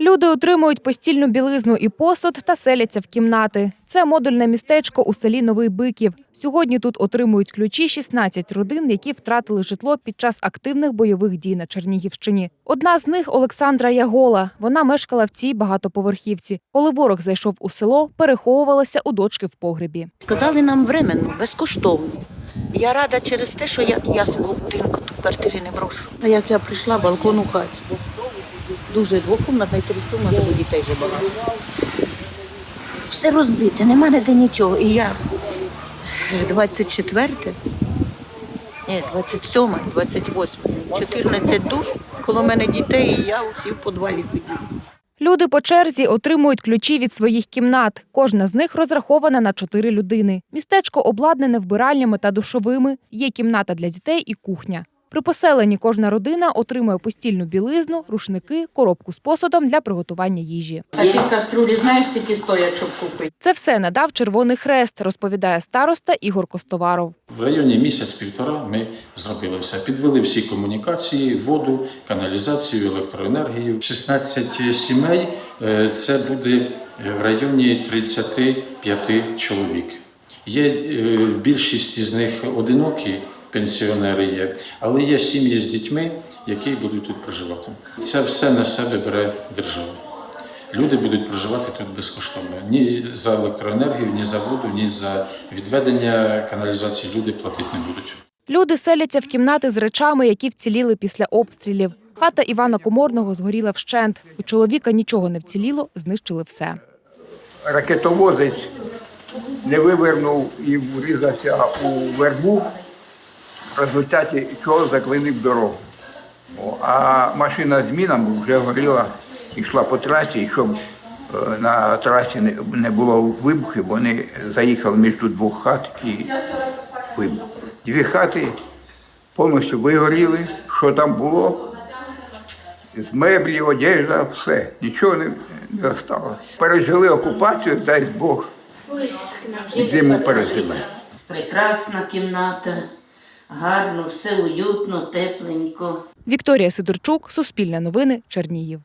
Люди отримують постільну білизну і посуд та селяться в кімнати. Це модульне містечко у селі Новий Биків. Сьогодні тут отримують ключі 16 родин, які втратили житло під час активних бойових дій на Чернігівщині. Одна з них Олександра Ягола. Вона мешкала в цій багатоповерхівці. Коли ворог зайшов у село, переховувалася у дочки в погребі. Сказали нам временно, безкоштовно. Я рада через те, що я, я свого будинку тут квартири не брошу. А як я прийшла, балкон у хаті. Дуже двокомнатна і трикомнатна, бо дітей вже багато. Все розбите, нема ніде нічого. І я 24, ні, 27, 28, 14 душ, коло мене дітей, і я усі в подвалі сиділа. Люди по черзі отримують ключі від своїх кімнат. Кожна з них розрахована на чотири людини. Містечко обладнане вбиральнями та душовими. Є кімната для дітей і кухня. При поселенні кожна родина отримує постільну білизну, рушники, коробку з посудом для приготування їжі. Такі каструлі, знаєш, скільки стоять, щоб купити? Це все надав Червоний Хрест, розповідає староста Ігор Костоваров. В районі місяць-півтора ми зробили все. Підвели всі комунікації, воду, каналізацію, електроенергію. 16 сімей е, це буде в районі 35 чоловік. Є е, більшість із них одинокі пенсіонери є, але є сім'ї з дітьми, які будуть тут проживати. Це все на себе бере держава. Люди будуть проживати тут безкоштовно. Ні за електроенергію, ні за воду, ні за відведення каналізації люди платити не будуть. Люди селяться в кімнати з речами, які вціліли після обстрілів. Хата Івана Коморного згоріла вщент. У чоловіка нічого не вціліло, знищили все. ракетовозець не вивернув і врізався у вербу, в результаті чого заклинив дорогу. А машина з мінами вже горіла, йшла по трасі, і щоб е, на трасі не- було вибухів, вони заїхали між двох хат і вибух. Дві хати повністю вигоріли, що там було. З меблі, одежда, все. Нічого не, не залишилось. Пережили окупацію, дай Бог, зиму пережили. Прекрасна кімната, гарно, все уютно, тепленько. Вікторія Сидорчук, Суспільне новини, Чернігів.